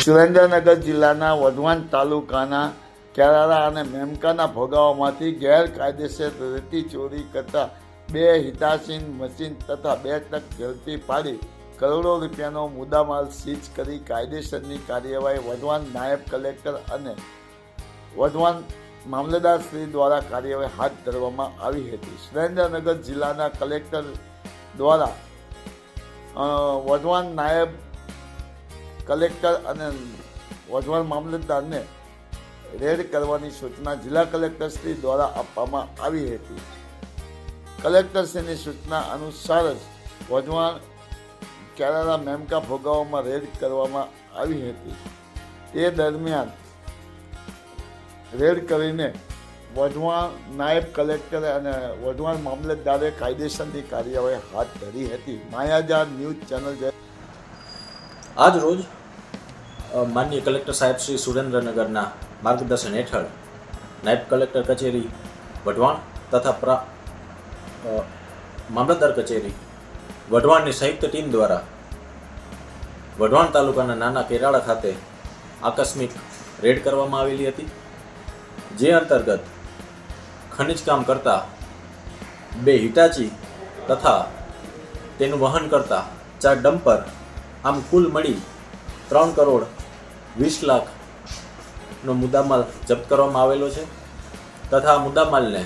સુરેન્દ્રનગર જિલ્લાના વધવાન તાલુકાના કેરાળા અને મેમકાના ભોગાઓમાંથી ગેરકાયદેસર રેતી ચોરી કરતા બે હિતાસીન મશીન તથા બે ટ્રક ઝડપી પાડી કરોડો રૂપિયાનો મુદ્દામાલ સીઝ કરી કાયદેસરની કાર્યવાહી વધવાન નાયબ કલેક્ટર અને વધવાન મામલેદાર શ્રી દ્વારા કાર્યવાહી હાથ ધરવામાં આવી હતી. સુરેન્દ્રનગર જિલ્લાના કલેક્ટર દ્વારા વધવાન નાયબ કલેક્ટર અને વઢવાણ મામલતદારને રેડ કરવાની સૂચના જિલ્લા કલેક્ટરશ્રી દ્વારા આપવામાં આવી હતી. કલેક્ટરશ્રીની સૂચના અનુસાર જ વઢવાણ કેરાલા મેમકા ભોગાવોમાં રેડ કરવામાં આવી હતી. તે દરમિયાન રેડ કરીને વઢવાણ નાયબ કલેક્ટરે અને વઢવાણ મામલતદારે કાયદેસરની કાર્યવાહી હાથ ધરી હતી. માયાજાર ન્યૂઝ ચેનલ જે આજ રોજ માનનીય કલેક્ટર સાહેબ શ્રી સુરેન્દ્રનગરના માર્ગદર્શન હેઠળ નાયબ કલેક્ટર કચેરી વઢવાણ તથા પ્રા મામલતદાર કચેરી વઢવાણની સંયુક્ત ટીમ દ્વારા વઢવાણ તાલુકાના નાના કેરાળા ખાતે આકસ્મિક રેડ કરવામાં આવેલી હતી, જે અંતર્ગત ખનિજ કામ કરતા બે હિટાચી તથા તેનું વહન કરતા ચાર ડમ્પર આમ કુલ મળી ત્રણ કરોડ વીસ લાખનો મુદ્દામાલ જપ્ત કરવામાં આવેલો છે. તથા આ મુદ્દામાલને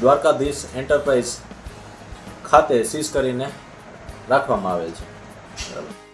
દ્વારકાધીશ એન્ટરપ્રાઇઝ ખાતે સીઝ કરીને રાખવામાં આવેલ છે. બરાબર